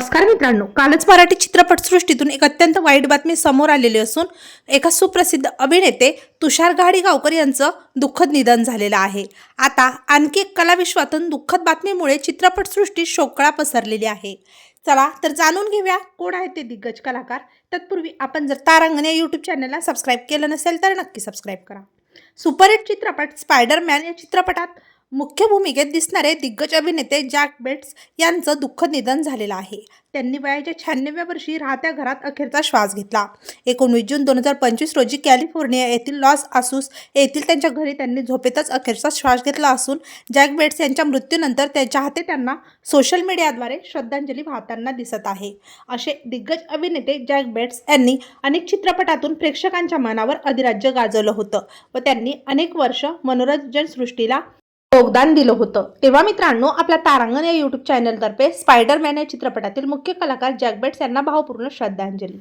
नमस्कार मित्रांनो. कालच मराठी चित्रपटसृष्टीतून एक अत्यंत वाईट बातमी समोर आलेली असून एका सुप्रसिद्ध अभिनेते तुषार गाडीगावकर यांचं दुःखद निधन झालेलं आहे. आता आणखी एक कलाविश्वातून दुःखद बातमीमुळे चित्रपटसृष्टीत शोकळा पसरलेली आहे. चला तर जाणून घेऊया कोण आहेत ते दिग्गज कलाकार. तत्पूर्वी आपण जर तारांगण या यूट्यूब चॅनलला सबस्क्राईब केलं नसेल तर नक्की सबस्क्राईब करा. सुपरहिट चित्रपट स्पायडरमॅन या चित्रपटात मुख्य भूमिकेत दिसणारे दिग्गज अभिनेते जॅक बेट्स यांचं दुःखद निधन झालेलं आहे. त्यांनी वयाच्या शहाण्णव्या वर्षी राहत्या घरात अखेरचा श्वास घेतला. एकोणवीस जून दोन हजार पंचवीस रोजी कॅलिफोर्निया येथील लॉस आसूस येथील त्यांच्या घरी त्यांनी झोपेतच अखेरचा श्वास घेतला असून जॅक बेट्स यांच्या मृत्यूनंतर त्यांच्या हाते त्यांना सोशल मीडियाद्वारे श्रद्धांजली वाहताना दिसत आहे. असे दिग्गज अभिनेते जॅक बेट्स यांनी अनेक चित्रपटातून प्रेक्षकांच्या मनावर अधिराज्य गाजवलं होतं व त्यांनी अनेक वर्ष मनोरंजन सृष्टीला योगदान दिलं होतं. तेव्हा मित्रांनो आपल्या तारांगण या युट्यूब चॅनलतर्फे स्पायडरमॅन या चित्रपटातील मुख्य कलाकार जॅकबेट्स यांना भावपूर्ण श्रद्धांजली.